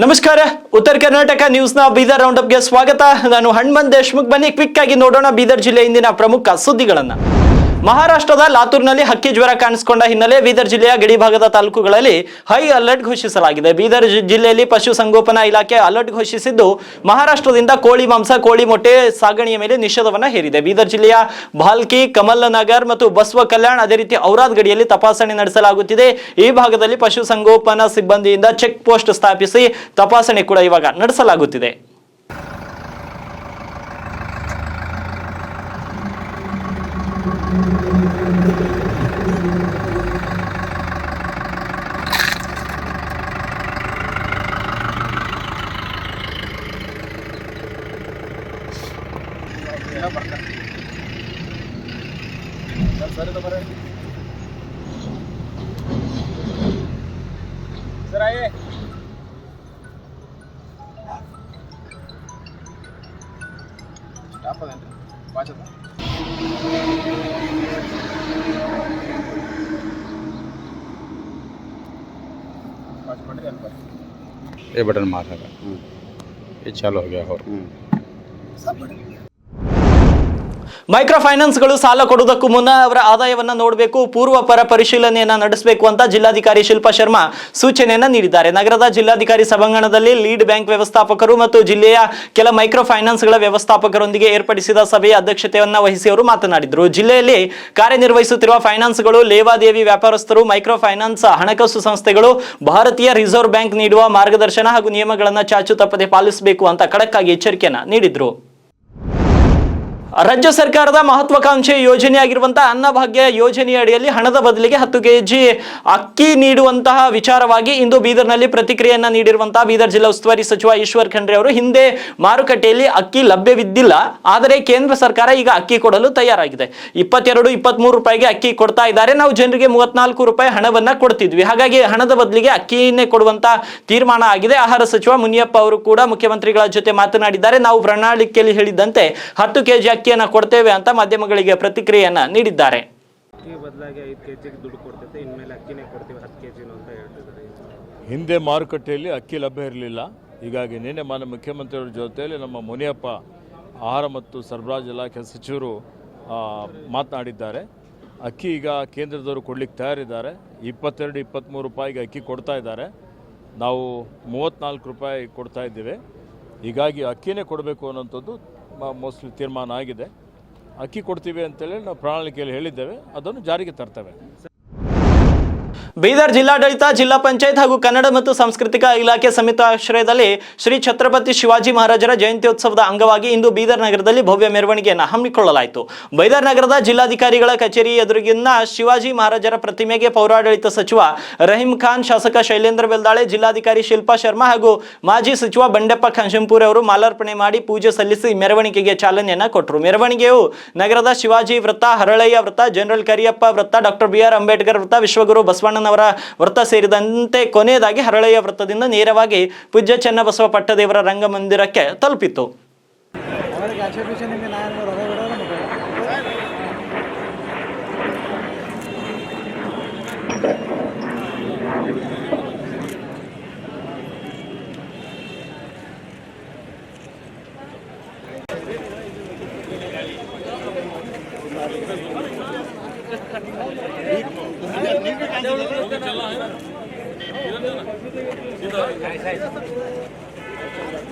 ನಮಸ್ಕಾರ. ಉತ್ತರ ಕರ್ನಾಟಕ ನ್ಯೂಸ್ನ ಬೀದರ್ ರೌಂಡಪ್ಗೆ ಸ್ವಾಗತ. ನಾನು ಹಣ್ಮನ್ ದೇಶ್ಮುಖ್. ಬನ್ನಿ ಕ್ವಿಕ್ ಆಗಿ ನೋಡೋಣ ಬೀದರ್ ಜಿಲ್ಲೆ ಇಂದಿನ ಪ್ರಮುಖ ಸುದ್ದಿಗಳನ್ನ. ಮಹಾರಾಷ್ಟ್ರದ ಲಾತೂರ್ನಲ್ಲಿ ಹಕ್ಕಿ ಜ್ವರ ಕಾಣಿಸಿಕೊಂಡ ಹಿನ್ನೆಲೆ ಬೀದರ್ ಜಿಲ್ಲೆಯ ಗಡಿ ಭಾಗದ ತಾಲೂಕುಗಳಲ್ಲಿ ಹೈ ಅಲರ್ಟ್ ಘೋಷಿಸಲಾಗಿದೆ. ಬೀದರ್ ಜಿಲ್ಲೆಯಲ್ಲಿ ಪಶು ಸಂಗೋಪನಾ ಇಲಾಖೆ ಅಲರ್ಟ್ ಘೋಷಿಸಿದ್ದು, ಮಹಾರಾಷ್ಟ್ರದಿಂದ ಕೋಳಿ ಮಾಂಸ, ಕೋಳಿ ಮೊಟ್ಟೆ ಸಾಗಣೆಯ ಮೇಲೆ ನಿಷೇಧವನ್ನು ಹೇರಿದೆ. ಬೀದರ್ ಜಿಲ್ಲೆಯ ಭಾಲ್ಕಿ, ಕಮಲ್ ನಗರ್ ಮತ್ತು ಬಸವ ಕಲ್ಯಾಣ್ ಅದೇ ರೀತಿ ಔರಾದ್ ಗಡಿಯಲ್ಲಿ ತಪಾಸಣೆ ನಡೆಸಲಾಗುತ್ತಿದೆ. ಈ ಭಾಗದಲ್ಲಿ ಪಶುಸಂಗೋಪನಾ ಸಿಬ್ಬಂದಿಯಿಂದ ಚೆಕ್ ಪೋಸ್ಟ್ ಸ್ಥಾಪಿಸಿ ತಪಾಸಣೆ ಕೂಡ ಇವಾಗ ನಡೆಸಲಾಗುತ್ತಿದೆ. ಯಾವ ಪದ ವಾಚದ वाच पड़ गया पर ये बटन मार लगा ये चालू हो गया और ಮೈಕ್ರೋ ಫೈನಾನ್ಸ್ಗಳು ಸಾಲ ಕೊಡುವುದಕ್ಕೂ ಮುನ್ನ ಅವರ ಆದಾಯವನ್ನು ನೋಡಬೇಕು, ಪೂರ್ವ ಪರ ಪರಿಶೀಲನೆಯನ್ನ ನಡೆಸಬೇಕು ಅಂತ ಜಿಲ್ಲಾಧಿಕಾರಿ ಶಿಲ್ಪಾ ಶರ್ಮಾ ಸೂಚನೆಯನ್ನ ನೀಡಿದ್ದಾರೆ. ನಗರದ ಜಿಲ್ಲಾಧಿಕಾರಿ ಸಭಾಂಗಣದಲ್ಲಿ ಲೀಡ್ ಬ್ಯಾಂಕ್ ವ್ಯವಸ್ಥಾಪಕರು ಮತ್ತು ಜಿಲ್ಲೆಯ ಕೆಲ ಮೈಕ್ರೋ ಫೈನಾನ್ಸ್ಗಳ ವ್ಯವಸ್ಥಾಪಕರೊಂದಿಗೆ ಏರ್ಪಡಿಸಿದ ಸಭೆಯ ಅಧ್ಯಕ್ಷತೆಯನ್ನು ವಹಿಸಿ ಅವರು ಮಾತನಾಡಿದರು. ಜಿಲ್ಲೆಯಲ್ಲಿ ಕಾರ್ಯನಿರ್ವಹಿಸುತ್ತಿರುವ ಫೈನಾನ್ಸ್ಗಳು, ಲೇವಾದೇವಿ ವ್ಯಾಪಾರಸ್ಥರು ಮೈಕ್ರೋ ಫೈನಾನ್ಸ್ ಹಣಕಾಸು ಸಂಸ್ಥೆಗಳು, ಭಾರತೀಯ ರಿಸರ್ವ್ ಬ್ಯಾಂಕ್ ನೀಡುವ ಮಾರ್ಗದರ್ಶನ ಹಾಗೂ ನಿಯಮಗಳನ್ನು ಚಾಚು ತಪ್ಪದೆ ಪಾಲಿಸಬೇಕು ಅಂತ ಖಡಕ್ಕಾಗಿ ಎಚ್ಚರಿಕೆಯನ್ನ ನೀಡಿದ್ರು. ರಾಜ್ಯ ಸರ್ಕಾರದ ಮಹತ್ವಾಕಾಂಕ್ಷೆ ಯೋಜನೆಯಾಗಿರುವಂತಹ ಅನ್ನಭಾಗ್ಯ ಯೋಜನೆಯ ಅಡಿಯಲ್ಲಿ ಹಣದ ಬದಲಿಗೆ ಹತ್ತು ಕೆಜಿ ಅಕ್ಕಿ ನೀಡುವಂತಹ ವಿಚಾರವಾಗಿ ಇಂದು ಬೀದರ್ನಲ್ಲಿ ಪ್ರತಿಕ್ರಿಯೆಯನ್ನ ನೀಡಿರುವಂತಹ ಬೀದರ್ ಜಿಲ್ಲಾ ಉಸ್ತುವಾರಿ ಸಚಿವ ಈಶ್ವರ್ ಖಂಡ್ರೆ ಅವರು ಹಿಂದೆ ಮಾರುಕಟ್ಟೆಯಲ್ಲಿ ಅಕ್ಕಿ ಲಭ್ಯವಿದ್ದಿಲ್ಲ, ಆದರೆ ಕೇಂದ್ರ ಸರ್ಕಾರ ಈಗ ಅಕ್ಕಿ ಕೊಡಲು ತಯಾರಾಗಿದೆ. ಇಪ್ಪತ್ತೆರಡು, ಇಪ್ಪತ್ಮೂರು ರೂಪಾಯಿಗೆ ಅಕ್ಕಿ ಕೊಡ್ತಾ ಇದ್ದಾರೆ. ನಾವು ಜನರಿಗೆ ಮೂವತ್ನಾಲ್ಕು ರೂಪಾಯಿ ಹಣವನ್ನ ಕೊಡ್ತಿದ್ವಿ. ಹಾಗಾಗಿ ಹಣದ ಬದಲಿಗೆ ಅಕ್ಕಿಯನ್ನೇ ಕೊಡುವಂತಹ ತೀರ್ಮಾನ ಆಗಿದೆ. ಆಹಾರ ಸಚಿವ ಮುನಿಯಪ್ಪ ಅವರು ಕೂಡ ಮುಖ್ಯಮಂತ್ರಿಗಳ ಜೊತೆ ಮಾತನಾಡಿದ್ದಾರೆ. ನಾವು ಪ್ರಣಾಳಿಕೆಯಲ್ಲಿ ಹೇಳಿದ್ದಂತೆ ಹತ್ತು ಕೆಜಿ ಅಕ್ಕಿಯನ್ನ ಕೊಡ್ತೇವೆ ಅಂತ ಮಾಧ್ಯಮಗಳಿಗೆ ಪ್ರತಿಕ್ರಿಯೆಯನ್ನ ನೀಡಿದ್ದಾರೆ. ಅಕ್ಕಿ ಬದಲಾಗಿ ಐದು ಕೆ ಜಿಗೆ ದುಡ್ಡು ಕೊಡ್ತೈತೆ ಇನ್ಮೇಲೆ ಅಕ್ಕಿನೇ ಕೊಡ್ತೀವಿ ಹತ್ತು ಕೆ ಜಿನು ಅಂತ ಹೇಳ್ತಿದ್ದಾರೆ ಹಿಂದೆ ಮಾರುಕಟ್ಟೆಯಲ್ಲಿ ಅಕ್ಕಿ ಲಭ್ಯ ಇರಲಿಲ್ಲ. ಹೀಗಾಗಿ ನಿನ್ನೆ ಮಾನ್ಯ ಮುಖ್ಯಮಂತ್ರಿಯವರ ಜೊತೆಯಲ್ಲಿ ನಮ್ಮ ಮುನಿಯಪ್ಪ ಆಹಾರ ಮತ್ತು ಸರಬರಾಜು ಇಲಾಖೆ ಸಚಿವರು ಮಾತನಾಡಿದ್ದಾರೆ. ಅಕ್ಕಿ ಈಗ ಕೇಂದ್ರದವರು ಕೊಡ್ಲಿಕ್ಕೆ ತಯಾರಿದ್ದಾರೆ. ಇಪ್ಪತ್ತೆರಡು ಇಪ್ಪತ್ತ್ಮೂರು ರೂಪಾಯಿಗೆ ಅಕ್ಕಿ ಕೊಡ್ತಾ ಇದ್ದಾರೆ. ನಾವು ಮೂವತ್ತ್ನಾಲ್ಕು ರೂಪಾಯಿ ಕೊಡ್ತಾ ಇದ್ದೇವೆ. ಹೀಗಾಗಿ ಅಕ್ಕಿನೇ ಕೊಡಬೇಕು ಅನ್ನೋಂಥದ್ದು ಮೋಸ್ಟ್ಲಿ ತೀರ್ಮಾನ ಆಗಿದೆ. ಅಕ್ಕಿ ಕೊಡ್ತೀವಿ ಅಂತೇಳಿ ನಾವು ಪ್ರಣಾಳಿಕೆಯಲ್ಲಿ ಹೇಳಿದ್ದೇವೆ. ಅದನ್ನು ಜಾರಿಗೆ ತರ್ತೇವೆ. ಬೀದರ್ ಜಿಲ್ಲಾಡಳಿತ, ಜಿಲ್ಲಾ ಪಂಚಾಯತ್ ಹಾಗೂ ಕನ್ನಡ ಮತ್ತು ಸಾಂಸ್ಕೃತಿಕ ಇಲಾಖೆ ಸಂಯುಕ್ತಾಶ್ರಯದಲ್ಲಿ ಶ್ರೀ ಛತ್ರಪತಿ ಶಿವಾಜಿ ಮಹಾರಾಜರ ಜಯಂತ್ಯೋತ್ಸವದ ಅಂಗವಾಗಿ ಇಂದು ಬೀದರ್ ನಗರದಲ್ಲಿ ಭವ್ಯ ಮೆರವಣಿಗೆಯನ್ನು ಹಮ್ಮಿಕೊಳ್ಳಲಾಯಿತು. ಬೀದರ್ ನಗರದ ಜಿಲ್ಲಾಧಿಕಾರಿಗಳ ಕಚೇರಿ ಎದುರಿಗಿನ ಶಿವಾಜಿ ಮಹಾರಾಜರ ಪ್ರತಿಮೆಗೆ ಪೌರಾಡಳಿತ ಸಚಿವ ರಹೀಂ ಖಾನ್, ಶಾಸಕ ಶೈಲೇಂದ್ರ ಬೆಲ್ದಾಳೆ, ಜಿಲ್ಲಾಧಿಕಾರಿ ಶಿಲ್ಪಾ ಶರ್ಮಾ ಹಾಗೂ ಮಾಜಿ ಸಚಿವ ಬಂಡೆಪ್ಪ ಖಂಶಂಪೂರ್ ಅವರು ಮಾಲಾರ್ಪಣೆ ಮಾಡಿ ಪೂಜೆ ಸಲ್ಲಿಸಿ ಮೆರವಣಿಗೆಗೆ ಚಾಲನೆಯನ್ನು ಕೊಟ್ಟರು. ಮೆರವಣಿಗೆಯು ನಗರದ ಶಿವಾಜಿ ವೃತ್ತ, ಹರಳಯ್ಯ ವೃತ್ತ, ಜನರಲ್ ಕರಿಯಪ್ಪ ವೃತ್ತ, ಡಾಕ್ಟರ್ ಬಿ ಆರ್ ಅಂಬೇಡ್ಕರ್ ವೃತ್ತ, ವಿಶ್ವಗುರು ಬಸವಣ್ಣನವರ ವೃತ್ತ ಸೇರಿದಂತೆ ಕೊನೆಯದಾಗಿ ಹರಳೆಯ ವೃತ್ತದಿಂದ ನೇರವಾಗಿ ಪೂಜ್ಯ ಚನ್ನಬಸವ ಪಟ್ಟದೇವರ ರಂಗಮಂದಿರಕ್ಕೆ ತಲುಪಿತು.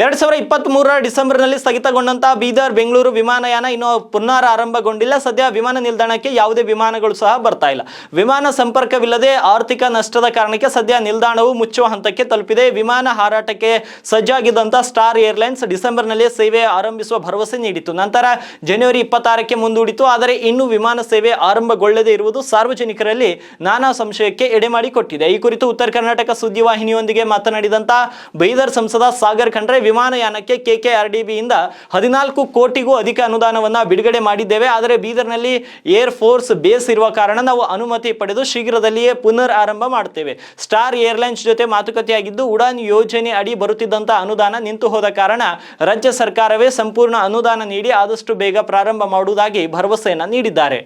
ಎರಡ್ ಸಾವಿರದ ಇಪ್ಪತ್ತ್ ಮೂರರ ಡಿಸೆಂಬರ್ನಲ್ಲಿ ಸ್ಥಗಿತಗೊಂಡಂತಹ ಬೀದರ್ ಬೆಂಗಳೂರು ವಿಮಾನಯಾನ ಇನ್ನು ಪುನರ್ ಆರಂಭಗೊಂಡಿಲ್ಲ. ಸದ್ಯ ವಿಮಾನ ನಿಲ್ದಾಣಕ್ಕೆ ಯಾವುದೇ ವಿಮಾನಗಳು ಸಹ ಬರ್ತಾ ಇಲ್ಲ. ವಿಮಾನ ಸಂಪರ್ಕವಿಲ್ಲದೆ ಆರ್ಥಿಕ ನಷ್ಟದ ಕಾರಣಕ್ಕೆ ಸದ್ಯ ನಿಲ್ದಾಣವು ಮುಚ್ಚುವ ಹಂತಕ್ಕೆ ತಲುಪಿದೆ. ವಿಮಾನ ಹಾರಾಟಕ್ಕೆ ಸಜ್ಜಾಗಿದ್ದಂತಹ ಸ್ಟಾರ್ ಏರ್ಲೈನ್ಸ್ ಡಿಸೆಂಬರ್ನಲ್ಲಿ ಸೇವೆ ಆರಂಭಿಸುವ ಭರವಸೆ ನೀಡಿತ್ತು. ನಂತರ ಜನವರಿ ಇಪ್ಪತ್ತಾರಕ್ಕೆ ಮುಂದೂಡಿತು ಆದರೆ ಇನ್ನೂ ವಿಮಾನ ಸೇವೆ ಆರಂಭಗೊಳ್ಳದೇ ಇರುವುದು ಸಾರ್ವಜನಿಕರಲ್ಲಿ ನಾನಾ ಸಂಶಯಕ್ಕೆ ಎಡೆಮಾಡಿಕೊಟ್ಟಿದೆ. ಈ ಕುರಿತು ಉತ್ತರ ಕರ್ನಾಟಕ ಸುದ್ದಿವಾಹಿನಿಯೊಂದಿಗೆ ಮಾತನಾಡಿದಂತಹ ಬೈದರ್ ಸಂಸದ ಸಾಗರ್ ಖಂಡ್ರೆ ವಿಮಾನಯಾನಕ್ಕೆ ಕೆಕೆ ಆರ್ ಡಿಬಿಯಿಂದ ಹದಿನಾಲ್ಕು ಕೋಟಿಗೂ ಅಧಿಕ ಅನುದಾನವನ್ನು ಬಿಡುಗಡೆ ಮಾಡಿದ್ದೇವೆ. ಆದರೆ ಬೀದರ್ನಲ್ಲಿ ಏರ್ ಫೋರ್ಸ್ ಬೇಸ್ ಇರುವ ಕಾರಣ ನಾವು ಅನುಮತಿ ಪಡೆದು ಶೀಘ್ರದಲ್ಲಿಯೇ ಪುನರ್ ಆರಂಭ ಮಾಡ್ತೇವೆ. ಸ್ಟಾರ್ ಏರ್ಲೈನ್ಸ್ ಜೊತೆ ಮಾತುಕತೆಯಾಗಿದ್ದು, ಉಡಾನ್ ಯೋಜನೆ ಅಡಿ ಬರುತ್ತಿದ್ದಂತ ಅನುದಾನ ನಿಂತು ಹೋದ ಕಾರಣ ರಾಜ್ಯ ಸರ್ಕಾರವೇ ಸಂಪೂರ್ಣ ಅನುದಾನ ನೀಡಿ ಆದಷ್ಟು ಬೇಗ ಪ್ರಾರಂಭ ಮಾಡುವುದಾಗಿ ಭರವಸೆಯನ್ನ ನೀಡಿದ್ದಾರೆ.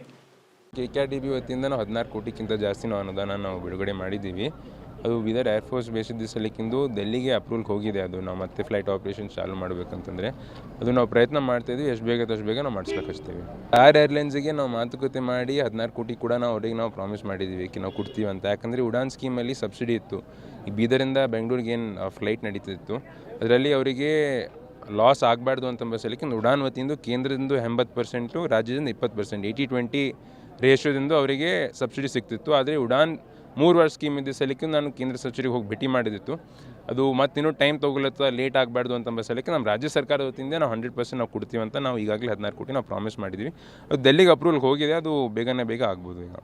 K K R D B ವತಿಯಿಂದ ನಾವು ಹದಿನಾರು ಕೋಟಿಗಿಂತ ಜಾಸ್ತಿ ನಾವು ಅನುದಾನ ನಾವು ಬಿಡುಗಡೆ ಮಾಡಿದ್ದೀವಿ. ಅದು ಬೀದರ್ ಏರ್ಫೋರ್ಸ್ ಬೇಸಿದ್ದ ಸಲಕ್ಕಿಂದು ಡೆಲ್ಲಿಗೆ ಅಪ್ರೂವಲ್ಗೆ ಹೋಗಿದೆ ಅದು. ನಾವು ಮತ್ತೆ ಫ್ಲೈಟ್ ಆಪ್ರೇಷನ್ ಚಾಲು ಮಾಡಬೇಕಂತಂದರೆ ಅದು ನಾವು ಪ್ರಯತ್ನ ಮಾಡ್ತಾಯಿದ್ವಿ ಎಷ್ಟು ಬೇಗ ಅಷ್ಟು ಬೇಗ ನಾವು ಮಾಡಿಸ್ಲಿಕ್ಕೆ ಹಚ್ತೀವಿ. ಆರ್ ಏರ್ಲೈನ್ಸಿಗೆ ನಾವು ಮಾತುಕತೆ ಮಾಡಿ ಹದಿನಾರು ಕೋಟಿ ಕೂಡ ನಾವು ಅವ್ರಿಗೆ ನಾವು ಪ್ರಾಮಿಸ್ ಮಾಡಿದ್ದೀವಿ. ಕಿ ನಾವು ಕೊಡ್ತೀವಿ ಅಂತ. ಯಾಕಂದರೆ ಉಡಾನ್ ಸ್ಕೀಮಲ್ಲಿ ಸಬ್ಸಿಡಿ ಇತ್ತು. ಈ ಬೀದರಿಂದ ಬೆಂಗಳೂರಿಗೆ ಏನು ಫ್ಲೈಟ್ ನಡೀತಿತ್ತು. ಅದರಲ್ಲಿ ಅವರಿಗೆ ಲಾಸ್ ಆಗಬಾರ್ದು ಅಂತಂಬ ಸಲಕ್ಕೆ ಉಡಾನ್ ವತಿಯಿಂದ ಕೇಂದ್ರದಿಂದ ಎಂಬತ್ತು ಪರ್ಸೆಂಟು ರಾಜ್ಯದಿಂದ ಇಪ್ಪತ್ತು ಪರ್ಸೆಂಟ್. ಏಯ್ಟಿ ಟ್ವೆಂಟಿ ರೇಷೋದಿಂದ ಅವರಿಗೆ ಸಬ್ಸಿಡಿ ಸಿಗ್ತಿತ್ತು. ಆದರೆ ಉಡಾನ್ ಮೂರು ವರ್ಷ ಸ್ಕೀಮ್ ಇದ್ದ ಸಲಕ್ಕೆ ನಾನು ಕೇಂದ್ರ ಸಚಿವರಿಗೆ ಹೋಗಿ ಭೇಟಿ ಮಾಡಿದಿತ್ತು. ಅದು ಮತ್ತಿನ್ನೂ ಟೈಮ್ ತೊಗೊಳತ್ತ ಲೇಟ್ ಆಗಬಾರ್ದು ಅಂತ ಸಲಕ್ಕೆ ನಮ್ಮ ರಾಜ್ಯ ಸರ್ಕಾರದ ವತಿಯಿಂದ ನಾವು ಹಂಡ್ರೆಡ್ ಪರ್ಸೆಂಟ್ ನಾವು ಕೊಡ್ತೀವಿ ಅಂತ ನಾವು ಈಗಾಗಲೇ ಹದಿನಾರು ಕೋಟಿ ನಾವು ಪ್ರಾಮಿಸ್ ಮಾಡಿದ್ವಿ. ಅದು ಡೆಲ್ಲಿಗೆ ಅಪ್ರೂವಲ್ಗೆ ಹೋಗಿದೆ, ಅದು ಬೇಗನೆ ಬೇಗ ಆಗ್ಬೋದು ಈಗ.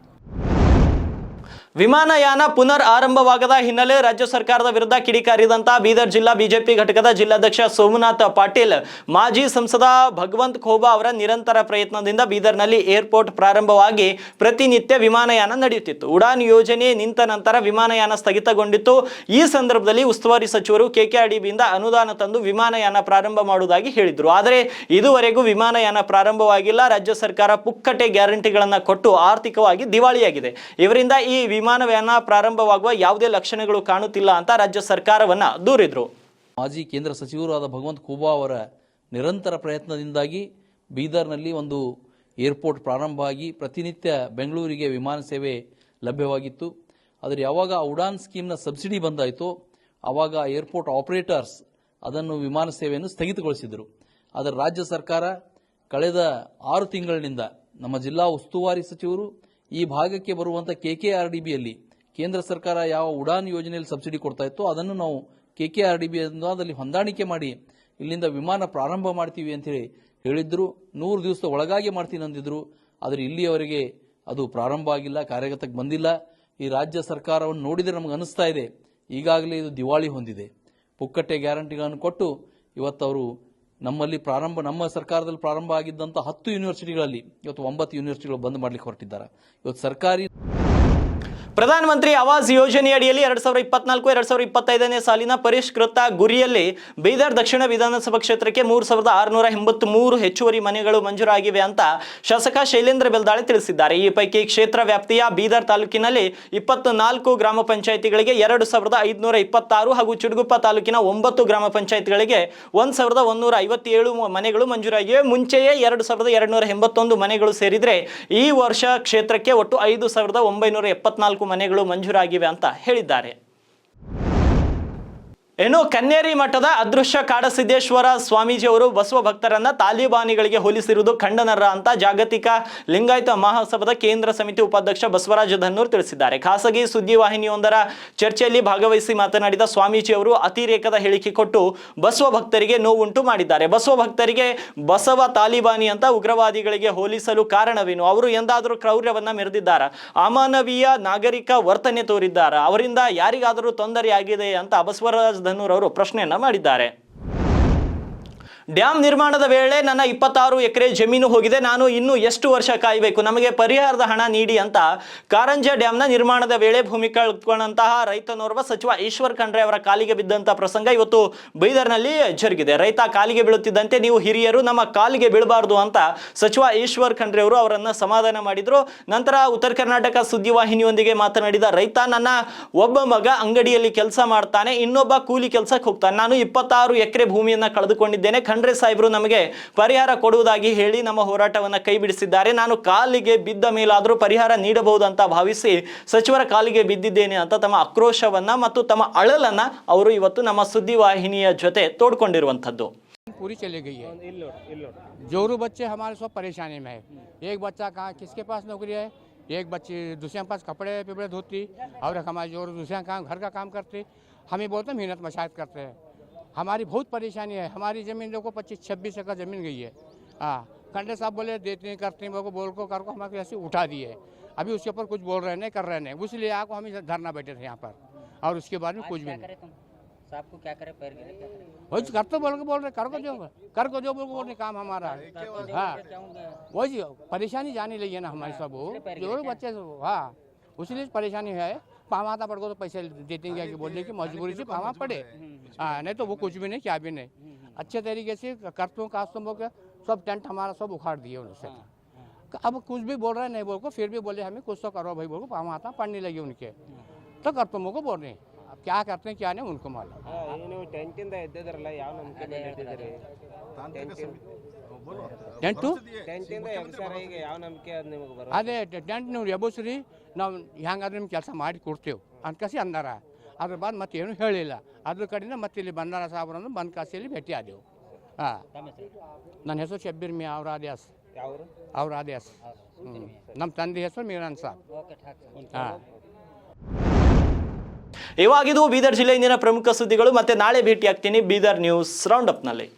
ವಿಮಾನಯಾನ ಪುನರ್ ಆರಂಭವಾಗದ ಹಿನ್ನೆಲೆ ರಾಜ್ಯ ಸರ್ಕಾರದ ವಿರುದ್ಧ ಕಿಡಿಕಾರಿದಂತ ಬೀದರ್ ಜಿಲ್ಲಾ ಬಿಜೆಪಿ ಘಟಕದ ಜಿಲ್ಲಾಧ್ಯಕ್ಷ ಸೋಮನಾಥ್ ಪಾಟೀಲ್, ಮಾಜಿ ಸಂಸದ ಭಗವಂತ್ ಖೋಬಾ ಅವರ ನಿರಂತರ ಪ್ರಯತ್ನದಿಂದ ಬೀದರ್ನಲ್ಲಿ ಏರ್ಪೋರ್ಟ್ ಪ್ರಾರಂಭವಾಗಿ ಪ್ರತಿನಿತ್ಯ ವಿಮಾನಯಾನ ನಡೆಯುತ್ತಿತ್ತು. ಉಡಾನ್ ಯೋಜನೆ ನಿಂತ ನಂತರ ವಿಮಾನಯಾನ ಸ್ಥಗಿತಗೊಂಡಿತ್ತು. ಈ ಸಂದರ್ಭದಲ್ಲಿ ಉಸ್ತುವಾರಿ ಸಚಿವರು ಕೆಕೆಆರ್ಡಿಬಿಯಿಂದ ಅನುದಾನ ತಂದು ವಿಮಾನಯಾನ ಪ್ರಾರಂಭ ಮಾಡುವುದಾಗಿ ಹೇಳಿದರು. ಆದರೆ ಇದುವರೆಗೂ ವಿಮಾನಯಾನ ಪ್ರಾರಂಭವಾಗಿಲ್ಲ. ರಾಜ್ಯ ಸರ್ಕಾರ ಪುಕ್ಕಟೆ ಗ್ಯಾರಂಟಿಗಳನ್ನು ಕೊಟ್ಟು ಆರ್ಥಿಕವಾಗಿ ದಿವಾಳಿಯಾಗಿದೆ. ಇವರಿಂದ ಈ ವಿಮಾನಯಾನ ಪ್ರಾರಂಭವಾಗುವ ಯಾವುದೇ ಲಕ್ಷಣಗಳು ಕಾಣುತ್ತಿಲ್ಲ ಅಂತ ರಾಜ್ಯ ಸರ್ಕಾರವನ್ನ ದೂರಿದ್ರು. ಮಾಜಿ ಕೇಂದ್ರ ಸಚಿವರಾದ ಭಗವಂತ್ ಖೂಬಾ ಅವರ ನಿರಂತರ ಪ್ರಯತ್ನದಿಂದಾಗಿ ಬೀದರ್ನಲ್ಲಿ ಒಂದು ಏರ್ಪೋರ್ಟ್ ಪ್ರಾರಂಭ ಆಗಿ ಪ್ರತಿನಿತ್ಯ ಬೆಂಗಳೂರಿಗೆ ವಿಮಾನ ಸೇವೆ ಲಭ್ಯವಾಗಿತ್ತು. ಆದರೆ ಯಾವಾಗ ಉಡಾನ್ ಸ್ಕೀಮ್ನ ಸಬ್ಸಿಡಿ ಬಂದಾಯಿತೋ ಆವಾಗ ಏರ್ಪೋರ್ಟ್ ಆಪರೇಟರ್ಸ್ ಅದನ್ನು ವಿಮಾನ ಸೇವೆಯನ್ನು ಸ್ಥಗಿತಗೊಳಿಸಿದರು. ಆದರೆ ರಾಜ್ಯ ಸರ್ಕಾರ ಕಳೆದ ಆರು ತಿಂಗಳಿನಿಂದ ನಮ್ಮ ಜಿಲ್ಲಾ ಉಸ್ತುವಾರಿ ಸಚಿವರು ಈ ಭಾಗಕ್ಕೆ ಬರುವಂಥ ಕೆ ಕೆ ಆರ್ ಡಿ ಬಿಯಲ್ಲಿ ಕೇಂದ್ರ ಸರ್ಕಾರ ಯಾವ ಉಡಾನ್ ಯೋಜನೆಯಲ್ಲಿ ಸಬ್ಸಿಡಿ ಕೊಡ್ತಾ ಇತ್ತು ಅದನ್ನು ನಾವು K K R D B ಅದರಲ್ಲಿ ಹೊಂದಾಣಿಕೆ ಮಾಡಿ ಇಲ್ಲಿಂದ ವಿಮಾನ ಪ್ರಾರಂಭ ಮಾಡ್ತೀವಿ ಅಂತೇಳಿ ಹೇಳಿದ್ರು. ನೂರು ದಿವಸದ ಒಳಗಾಗಿ ಮಾಡ್ತೀನಿ ಅಂದಿದ್ರು. ಆದರೆ ಇಲ್ಲಿಯವರೆಗೆ ಅದು ಪ್ರಾರಂಭ ಆಗಿಲ್ಲ, ಕಾರ್ಯಗತಕ್ಕೆ ಬಂದಿಲ್ಲ. ಈ ರಾಜ್ಯ ಸರ್ಕಾರವನ್ನು ನೋಡಿದರೆ ನಮಗೆ ಅನಿಸ್ತಾ ಇದೆ. ಈಗಾಗಲೇ ಇದು ದಿವಾಳಿ ಹೊಂದಿದೆ. ಪುಕ್ಕಟ್ಟೆ ಗ್ಯಾರಂಟಿಗಳನ್ನು ಕೊಟ್ಟು ಇವತ್ತವರು ನಮ್ಮಲ್ಲಿ ಪ್ರಾರಂಭ, ನಮ್ಮ ಸರ್ಕಾರದಲ್ಲಿ ಪ್ರಾರಂಭ ಆಗಿದ್ದಂಥ ಹತ್ತು ಯೂನಿವರ್ಸಿಟಿಗಳಲ್ಲಿ ಇವತ್ತು ಒಂಬತ್ತು ಯೂನಿವರ್ಸಿಟಿಗಳು ಬಂದ್ ಮಾಡಲಿಕ್ಕೆ ಹೊರಟಿದ್ದಾರೆ. ಇವತ್ತು ಸರ್ಕಾರಿ ಪ್ರಧಾನಮಂತ್ರಿ ಆವಾಸ್ ಯೋಜನೆಯಡಿಯಲ್ಲಿ ಎರಡ್ ಸಾವಿರದ ಇಪ್ಪತ್ನಾಲ್ಕು, ಎರಡ್ ಸಾವಿರದ ಇಪ್ಪತ್ತೈದನೇ ಸಾಲಿನ ಪರಿಷ್ಕೃತ ಗುರಿಯಲ್ಲಿ ಬೀದರ್ ದಕ್ಷಿಣ ವಿಧಾನಸಭಾ ಕ್ಷೇತ್ರಕ್ಕೆ ಮೂರು ಸಾವಿರದ ಆರುನೂರ ಎಂಬತ್ತ್ ಮೂರು ಹೆಚ್ಚುವರಿ ಮನೆಗಳು ಮಂಜೂರಾಗಿವೆ ಅಂತ ಶಾಸಕ ಶೈಲೇಂದ್ರ ಬೆಲ್ದಾಳೆ ತಿಳಿಸಿದ್ದಾರೆ. ಈ ಪೈಕಿ ಕ್ಷೇತ್ರ ವ್ಯಾಪ್ತಿಯ ಬೀದರ್ ತಾಲೂಕಿನಲ್ಲಿ ಇಪ್ಪತ್ತು ನಾಲ್ಕು ಗ್ರಾಮ ಪಂಚಾಯಿತಿಗಳಿಗೆ ಎರಡು ಸಾವಿರದ ಐದುನೂರ ಇಪ್ಪತ್ತಾರು ಹಾಗೂ ಚುಡುಗುಪ್ಪ ತಾಲೂಕಿನ ಒಂಬತ್ತು ಗ್ರಾಮ ಪಂಚಾಯಿತಿಗಳಿಗೆ ಒಂದು ಸಾವಿರದ ಒಂದೂರ ಐವತ್ತೇಳು ಮನೆಗಳು ಮಂಜೂರಾಗಿವೆ. ಮುಂಚೆಯೇ ಎರಡು ಸಾವಿರದ ಎರಡುನೂರ ಎಂಬತ್ತೊಂದು ಮನೆಗಳು ಸೇರಿದರೆ ಈ ವರ್ಷ ಕ್ಷೇತ್ರಕ್ಕೆ ಒಟ್ಟು ಐದು ಸಾವಿರದ ಒಂಬೈನೂರ ಎಪ್ಪತ್ನಾಲ್ಕು ಮನೆಗಳು ಮಂಜೂರಾಗಿವೆ ಅಂತ ಹೇಳಿದ್ದಾರೆ. ಇನ್ನು ಕನ್ನೇರಿ ಮಠದ ಅದೃಶ್ಯ ಕಾಡಸಿದ್ದೇಶ್ವರ ಸ್ವಾಮೀಜಿಯವರು ಬಸವ ಭಕ್ತರನ್ನ ತಾಲಿಬಾನಿಗಳಿಗೆ ಹೋಲಿಸಿರುವುದು ಖಂಡನರ ಅಂತ ಜಾಗತಿಕ ಲಿಂಗಾಯತ ಮಹಾಸಭದ ಕೇಂದ್ರ ಸಮಿತಿ ಉಪಾಧ್ಯಕ್ಷ ಬಸವರಾಜ ಧನ್ನೂರ್ ತಿಳಿಸಿದ್ದಾರೆ. ಖಾಸಗಿ ಸುದ್ದಿವಾಹಿನಿಯೊಂದರ ಚರ್ಚೆಯಲ್ಲಿ ಭಾಗವಹಿಸಿ ಮಾತನಾಡಿದ ಸ್ವಾಮೀಜಿಯವರು ಅತಿರೇಕದ ಹೇಳಿಕೆ ಕೊಟ್ಟು ಬಸವ ಭಕ್ತರಿಗೆ ನೋವುಂಟು ಮಾಡಿದ್ದಾರೆ. ಬಸವ ಭಕ್ತರಿಗೆ ಬಸವ ತಾಲಿಬಾನಿ ಅಂತ ಉಗ್ರವಾದಿಗಳಿಗೆ ಹೋಲಿಸಲು ಕಾರಣವೇನು? ಅವರು ಎಂದಾದರೂ ಕ್ರೌರ್ಯವನ್ನ ಮೆರೆದಿದ್ದಾರ? ಅಮಾನವೀಯ ನಾಗರಿಕ ವರ್ತನೆ ತೋರಿದ್ದಾರ? ಅವರಿಂದ ಯಾರಿಗಾದರೂ ತೊಂದರೆಯಾಗಿದೆ ಅಂತ ಬಸವರಾಜ ಧನ್ನೂರ್ ಅವರು ಪ್ರಶ್ನೆಯನ್ನ ಮಾಡಿದ್ದಾರೆ. ಡ್ಯಾಮ್ ನಿರ್ಮಾಣದ ವೇಳೆ ನನ್ನ ಇಪ್ಪತ್ತಾರು ಎಕರೆ ಜಮೀನು ಹೋಗಿದೆ. ನಾನು ಇನ್ನು ಎಷ್ಟು ವರ್ಷ ಕಾಯಬೇಕು? ನಮಗೆ ಪರಿಹಾರದ ಹಣ ನೀಡಿ ಅಂತ ಕಾರಂಜ ಡ್ಯಾಮ್ನ ನಿರ್ಮಾಣದ ವೇಳೆ ಭೂಮಿ ಕಳ್ಕೊಂಡಂತಹ ರೈತನೋರ್ವ ಸಚಿವ ಈಶ್ವರ್ ಖಂಡ್ರೆ ಅವರ ಕಾಲಿಗೆ ಬಿದ್ದಂತ ಪ್ರಸಂಗ ಇವತ್ತು ಬೈದರ್ನಲ್ಲಿ ಜರುಗಿದೆ. ರೈತ ಕಾಲಿಗೆ ಬೀಳುತ್ತಿದ್ದಂತೆ ನೀವು ಹಿರಿಯರು ನಮ್ಮ ಕಾಲಿಗೆ ಬೀಳಬಾರ್ದು ಅಂತ ಸಚಿವ ಈಶ್ವರ್ ಖಂಡ್ರೆ ಅವರು ಅವರನ್ನ ಸಮಾಧಾನ ಮಾಡಿದ್ರು. ನಂತರ ಉತ್ತರ ಕರ್ನಾಟಕ ಸುದ್ದಿವಾಹಿನಿಯೊಂದಿಗೆ ಮಾತನಾಡಿದ ರೈತ, ನನ್ನ ಒಬ್ಬ ಮಗ ಅಂಗಡಿಯಲ್ಲಿ ಕೆಲಸ ಮಾಡ್ತಾನೆ, ಇನ್ನೊಬ್ಬ ಕೂಲಿ ಕೆಲಸಕ್ಕೆ ಹೋಗ್ತಾನೆ. ನಾನು ಇಪ್ಪತ್ತಾರು ಎಕರೆ ಭೂಮಿಯನ್ನ ಕಳೆದುಕೊಂಡಿದ್ದೇನೆ. ಖಂಡ್ರೆ ಸಾಹೇಬರು ನಮಗೆ ಪರಿಹಾರ ಕೊಡುವುದಾಗಿ ಹೇಳಿ ನಮ್ಮ ಹೋರಾಟವನ್ನು ಕೈ ಬಿಡಿಸಿದ್ದಾರೆ ನಾನು ಕಾಲಿಗೆ ಬಿದ್ದ ಮೇಲಾದರೂ ಪರಿಹಾರ ನೀಡಬಹುದು ಅಂತ ಭಾವಿಸಿ ಸಚಿವರ ಕಾಲಿಗೆ ಬಿದ್ದಿದ್ದೇನೆ ಅಂತ ತಮ್ಮ ಆಕ್ರೋಶವನ್ನ ಮತ್ತು ತಮ್ಮ ಅಳಲನ್ನ ಅವರು ಇವತ್ತು ನಮ್ಮ ಸುದ್ದಿವಾಹಿನಿಯ ಜೊತೆ ತೋಡ್ಕೊಂಡಿರುವಂಥದ್ದು पूरी चली गई है ಇಲ್ಲಿ ನೋಡಿ ಇಲ್ಲಿ ನೋಡಿ जोरू बच्चे हमारे सब परेशानी में है एक बच्चा कहाँ किसके पास नौकरी है एक बच्ची दूसरे के पास कपड़े पिपड़े धोती और एक हमारे जोरू दूसरे का काम घर का काम करती हम ही बोलते हैं मेहनत मशायत करते हैं हमारी बहुत परेशानी है। हमारी ज़मीन देखो पच्चीस छब्बीस एकड़ ज़मीन गई है। हाँ खंडे साहब बोले देते नहीं करते मेरे को बोल को कर को हमारे ऐसे उठा दिए अभी उसके ऊपर कुछ बोल रहे नहीं कर रहे नहीं। इसलिए आपको हम धरना बैठे थे यहाँ पर। और उसके बाद में कुछ भी नहीं। साहब को क्या करे? पैर गिरे क्या करे? वही कर तो बोल के बोल रहे कर को जो कर को जो बोल के बोल रहे काम हमारा हाँ। वही परेशानी जानी लगी है ना हमारी सब। जो बच्चे हाँ। उसलिए परेशानी है। पावाता पड़ को तो पैसे देते हैं कि बोलने की मजबूरी से पावा पड़े। हाँ नहीं तो वो कुछ भी नहीं क्या भी नहीं। अच्छे तरीके से करतों कास्तों के सब टेंट हमारा सब उखाड़ दिए उनसे अब कुछ भी बोल रहे हैं नहीं बोल को फिर भी बोले हमें कुछ तो करो भाई बोल को पावा आता पढ़ने लगे उनके। तो करतों को बोल रहे हैं। क्या करते हैं क्या नहीं उनको मालूम। ಟೆಂಟು ಅದೇ ಟೆಂಟ್ ನೀವು ಎಬ್ಬಸ್ರಿ ನಾವು ಹೆಂಗಾದ್ರೆ ನಿಮ್ಮ ಕೆಲಸ ಮಾಡಿ ಕೊಡ್ತೇವೆ ಅಂತ ಕಸಿ ಅಂದಾರ. ಅದ್ರ ಬಾದ್ ಮತ್ತೆ ಏನು ಹೇಳಿಲ್ಲ. ಅದ್ರ ಕಡೆಯಿಂದ ಮತ್ತೆ ಇಲ್ಲಿ ಬಂದಾರ ಸಾಬ್ರನ್ನು ಬಂದ ಕಾಸಿಯಲ್ಲಿ ಭೇಟಿ ಆದೆವು. ಹಾಂ. ನನ್ನ ಹೆಸರು ಶಬ್ಬೀರ್ ಮಿ ಅವ್ರ ಆದ್ಯಾಸ್ ಅವ್ರ ಆದ್ಯಾಸ್ ಹ್ಞೂ ನಮ್ಮ ತಂದೆ ಹೆಸರು ಮೀರಾನ್ ಸಾಬ್. ಹಾಂ. ಇವಾಗಿದು ಬೀದರ್ ಜಿಲ್ಲೆಯಿಂದಿನ ಪ್ರಮುಖ ಸುದ್ದಿಗಳು ಮತ್ತೆ ನಾಳೆ ಭೇಟಿ ಆಗ್ತೀನಿ ಬೀದರ್ ನ್ಯೂಸ್ ರೌಂಡ್ ಅಪ್ನಲ್ಲಿ.